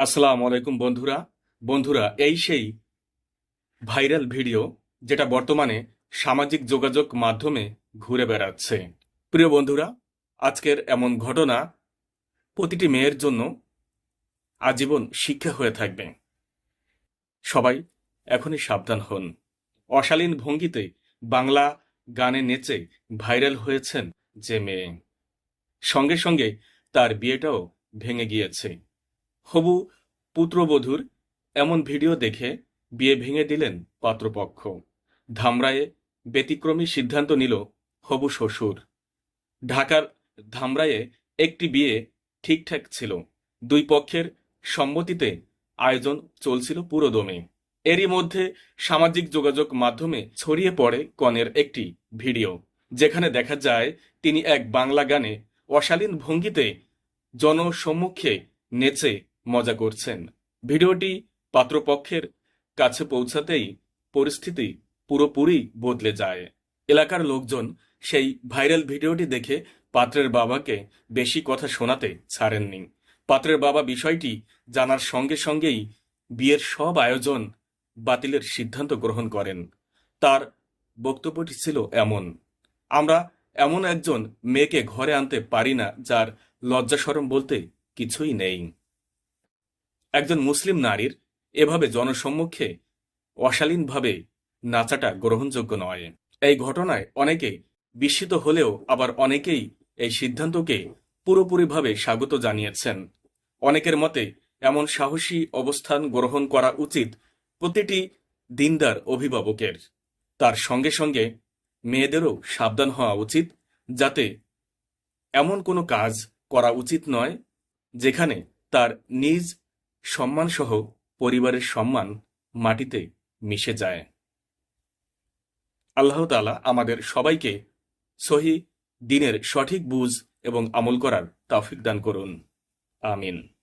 আসসালামু আলাইকুম বন্ধুরা। বন্ধুরা, এই সেই ভাইরাল ভিডিও যেটা বর্তমানে সামাজিক যোগাযোগ মাধ্যমে ঘুরে বেড়াচ্ছে। প্রিয় বন্ধুরা, আজকের এমন ঘটনা প্রতিটি মেয়ের জন্য আজীবন শিক্ষা হয়ে থাকবে। সবাই এখনই সাবধান হন। অশালীন ভঙ্গিতে বাংলা গানে নেচে ভাইরাল হয়েছেন যে মেয়ে। সঙ্গে সঙ্গে তার বিয়েটাও ভেঙে গিয়েছে। হবু, পুত্রবধূর এমন ভিডিও দেখে বিয়ে ভেঙে দিলেন পাত্রপক্ষ। ধামরায়ে ব্যতিক্রমী সিদ্ধান্ত নিল হবু শ্বশুর। ঢাকার ধামরায়ে একটি বিয়ে ঠিকঠাক ছিল। দুই পক্ষের সম্মতিতে আয়োজন চলছিল পুরোদমে। এরই মধ্যে সামাজিক যোগাযোগ মাধ্যমে ছড়িয়ে পড়ে কনের একটি ভিডিও, যেখানে দেখা যায় তিনি এক বাংলা গানে অশালীন ভঙ্গিতে জনসম্মুখে নেচে মজা করছেন। ভিডিওটি পাত্রপক্ষের কাছে পৌঁছাতেই পরিস্থিতি পুরোপুরি বদলে যায়। এলাকার লোকজন সেই ভাইরাল ভিডিওটি দেখে পাত্রের বাবাকে বেশি কথা শোনাতে ছাড়েননি। পাত্রের বাবা বিষয়টি জানার সঙ্গে সঙ্গেই বিয়ের সব আয়োজন বাতিলের সিদ্ধান্ত গ্রহণ করেন। তার বক্তব্যটি ছিল এমন, আমরা এমন একজন মেয়েকে ঘরে আনতে পারি না যার লজ্জাসরম বলতে কিছুই নেই। একজন মুসলিম নারীর এভাবে জনসম্মুখে অশালীনভাবে নাচাটা গ্রহণযোগ্য নয়। এই ঘটনায় অনেকে বিস্মিত হলেও আবার অনেকেই এই সিদ্ধান্তকে পুরোপুরিভাবে স্বাগত জানিয়েছেন। অনেকের মতে, এমন সাহসী অবস্থান গ্রহণ করা উচিত প্রতিটি দিনদার অভিভাবকের। তার সঙ্গে সঙ্গে মেয়েদেরও সাবধান হওয়া উচিত, যাতে এমন কোনো কাজ করা উচিত নয়, যেখানে তার নিজ সম্মানসহ পরিবারের সম্মান মাটিতে মিশে যায়। আল্লাহ তালা আমাদের সবাইকে সহি দিনের সঠিক বুঝ এবং আমল করার তাফিক দান করুন। আমিন।